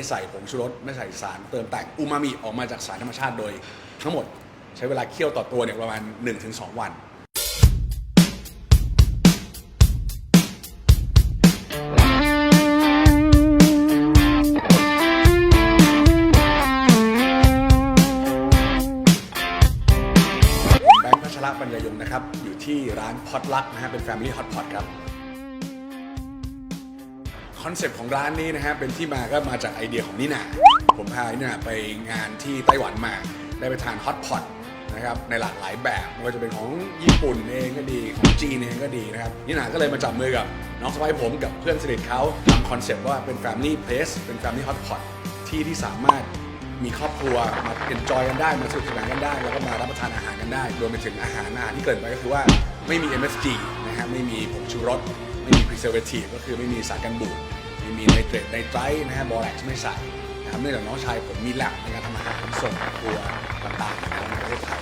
ไม่ใส่ผงชูรสไม่ใส่สารเติมแต่งอูมามิออกมาจากสารธรรมชาติโดย ทั้งหมดใช้เวลาเคี่ยวต่อตัวเนี่ยประมาณ 1-2 วัน แบงค์พัชระปัญญายงนะครับ อยู่ที่ร้านพอตลักนะฮะเป็น Family Hot Pot ครับ คอนเซปต์ของร้านนี้นะฮะเป็นที่มาก็มาจากไอเดียของนิน่าผมพานิน่าไปงานที่ไต้หวันมา ได้ไปทานฮอตพอตนะครับในหลากหลายแบบไม่ว่าจะเป็นของญี่ปุ่นเองก็ดีของจีนเองก็ดีนะครับนิน่าก็เลยมาจับมือกับน้องสะใภ้ผมกับเพื่อนสนิทเขาทำคอนเซปต์ว่าเป็น Family Place เป็น Family Hot Pot ที่ที่สามารถมีครอบครัวมาเอนจอยกันได้มาสนุกสนานกันได้ แล้วก็มารับประทานอาหารกันได้ รวมไปถึงอาหารอาหารที่เกิดไปก็คือว่าไม่มี MSG นะฮะไม่มีผงชูรส ไม่มี preservative ก็คือไม่มีสารกันบูดไม่มีไนเตรตไนไตรท์นะฮะบอแร็กซ์ไม่ใส่นะครับเนื่องจากน้องชายผมมีแลบในการทำอาหารส่งครัวต่างๆนะครับในประเทศไทย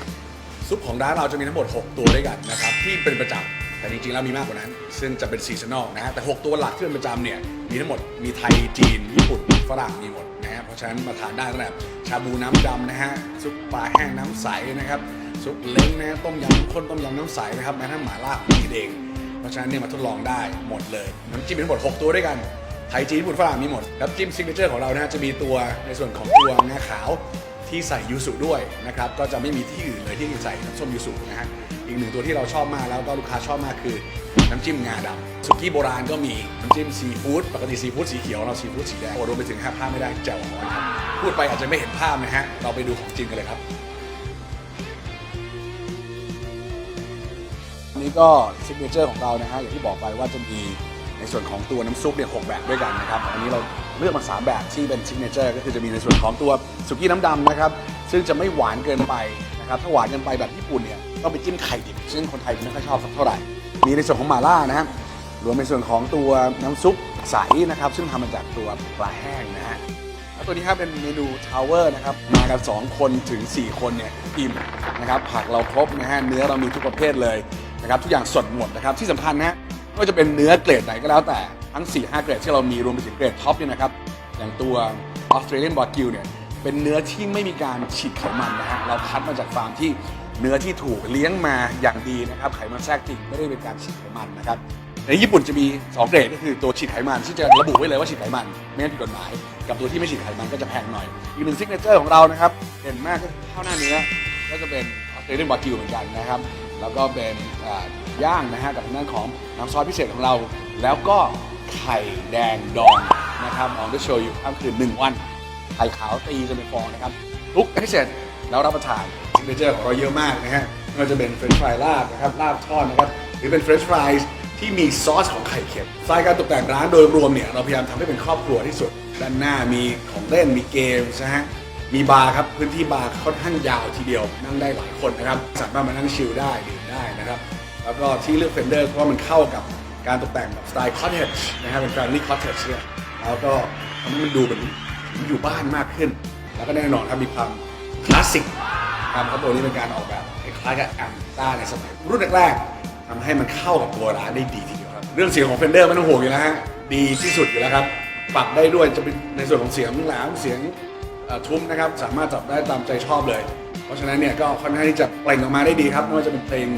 ซุปของร้านเราจะมีทั้งหมด 6 ตัวด้วยกันนะครับที่เป็นประจำแต่จริงๆแล้วมีมากกว่านั้น ซึ่งจะเป็นซีซันอลนะฮะแต่ 6 ตัวหลักที่เป็นประจำเนี่ยมีทั้งหมดมีไทยจีน ญี่ปุ่นฝรั่งมีหมดนะฮะเพราะฉะนั้นมาทานได้ตั้งแต่ชาบูน้ำดำนะฮะซุปปลาแห้งน้ำใสนะครับซุปเล้งนะต้มยำข้นต้มยำน้ำใสนะครับแม้กระทั่งหม่าล่าของกินเอง เพราะฉะนั้นเนี่ยมาทดลองได้หมดเลย น้ำจิ้มมีทั้งหมด 6 ตัวด้วยกัน ไทยจีนญี่ปุ่นฝรั่งมีหมดน้ำจิ้มซิกเนเจอร์ของเรานะจะมีตัวในส่วนของตัวงาขาวที่ใส่ยูสุด้วยนะครับก็จะไม่มีที่อื่นเลยที่ใส่น้ำส้มยูสุนะฮะอีกหนึ่งตัวที่เราชอบมากแล้วก็ลูกค้าชอบมากคือน้ำจิ้มงาดำสุกี้โบราณก็มีน้ำจิ้มซีฟู้ดปกติซีฟู้ดสีเขียวเราซีฟู้ดสีแดงโอ้รวมไปถึงห้าพลาไม่ได้แจ่วฮอนครับพูดไปอาจจะไม่เห็นภาพนะฮะเราไปดูของจริงกันเลยครับ นี้ก็ซิกเนเจอร์ของเรานะฮะอย่างที่บอกไปว่าจะมีในส่วนของตัวน้ำซุปเนี่ยหกแบบด้วยกันนะครับอันนี้เราเลือกมาสามแบบที่เป็นซิกเนเจอร์ก็คือจะมีในส่วนของตัวสุกี้น้ำดำนะครับซึ่งจะไม่หวานเกินไปนะครับถ้าหวานเกินไปแบบญี่ปุ่นเนี่ยต้องไปจิ้มไข่ดิบซึ่งคนไทยไม่ค่อยชอบสักเท่าไหร่ มีในส่วนของหม่าล่านะฮะรวมในส่วนของตัวน้ำซุปใสนะครับซึ่งทำมาจากตัวปลาแห้งนะฮะแล้วตัวนี้ครับเป็นเมนูทาวเวอร์นะครับมากัน 2 คนถึง 4 คนเนี่ยอิ่มนะครับผักเราครบนะฮะเนื้อเรามีทุกประเภทเลย นะครับทุกอย่างสดหมดนะครับที่สำคัญนะฮะไม่ว่าจะเป็นเนื้อเกรดไหนก็แล้วแต่ทั้ง 4-5 เกรดที่เรามีรวมไปถึงเกรดท็อปเนี่ยนะครับอย่างตัวออสเตรเลียนบอกิลเนี่ยเป็นเนื้อที่ไม่มีการฉีดไขมันนะฮะเราคัดมาจากฟาร์มที่เนื้อที่ถูกเลี้ยงมาอย่างดีนะครับไขมันแทรกจริงไม่ได้เป็นการฉีดไขมันนะครับในญี่ปุ่นจะมี 2 เกรดก็คือตัวฉีดไขมันที่จะระบุไว้เลยว่าฉีดไขมันไม่งั้นผิดกฎหมาย กับตัวที่ไม่ฉีดไขมันก็จะแพงหน่อย อีกหนึ่งซิกเนเจอร์ของเรานะครับเด่นมากก็ข้าวหน้าเนื้อก็จะเป็นออสเตรเลียนบากิวเหมือนกันนะครับ แล้วก็เป็นย่างนะฮะกับทางด้านของน้ำซอสพิเศษของเรา แล้วก็ไข่แดงดองนะครับออนด้วยโชยุข้ามคืนหนึ่งวันไข่ขาวตีจนเป็นฟองนะครับทุกอันที่เสร็จแล้วรับประทานซิกเนเจอร์ของเราเยอะมากนะฮะไม่ว่าจะเป็นเฟรนช์ฟรายลาบนะครับลาบทอดนะครับหรือเป็นเฟรนช์ฟรายที่มีซอสของไข่เค็มสไตล์การตกแต่งร้านโดยรวมเนี่ยเราพยายามทำให้เป็นครอบครัวที่สุด ด้านหน้ามีของเล่นมีเกมนะฮะ มีบาร์ครับพื้นที่บาร์ค่อนข้างยาวทีเดียว นั่งได้หลายคนนะครับสามารถมานั่งชิลได้ดื่มได้นะครับแล้วก็ที่เลือกเฟนเดอร์เพราะมันเข้ากับการตกแต่งแบบสไตล์คอเทจนะครับเป็น family cottage เนี่ยแล้วก็ทำให้มันดูเหมือนอยู่บ้านมากขึ้น แล้วก็แน่นอนครับมีความคลาสสิกครับเพราะตัวนี้เป็นการออกแบบคล้ายๆกับแอมต้าในสมัยรุ่นแรกๆทำให้มันเข้ากับตัวร้านได้ดีทีเดียวครับเรื่องเสียงของเฟนเดอร์ไม่ต้องห่วงอยู่แล้วฮะดีที่สุดอยู่แล้วครับปรับได้ด้วยจะเป็นในส่วนของเสียงแหลมเสียง ทุ้มนะครับสามารถจับได้ตามใจชอบเลย เพราะฉะนั้นเนี่ยก็ค่อนข้างที่จะเปล่งออกมาได้ดีครับไม่ว่าจะเป็นเพลง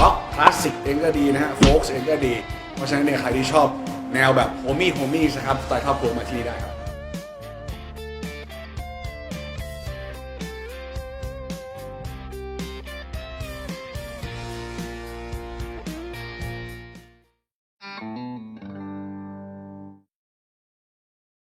ล็อกคลาสสิกเองก็ดีนะฮะโฟล์กเองก็ดี เพราะฉะนั้นเนี่ยใครที่ชอบแนวแบบโฮมี่โฮมี่นะครับสไตล์ครอบครัวมาที่นี่ได้ครับ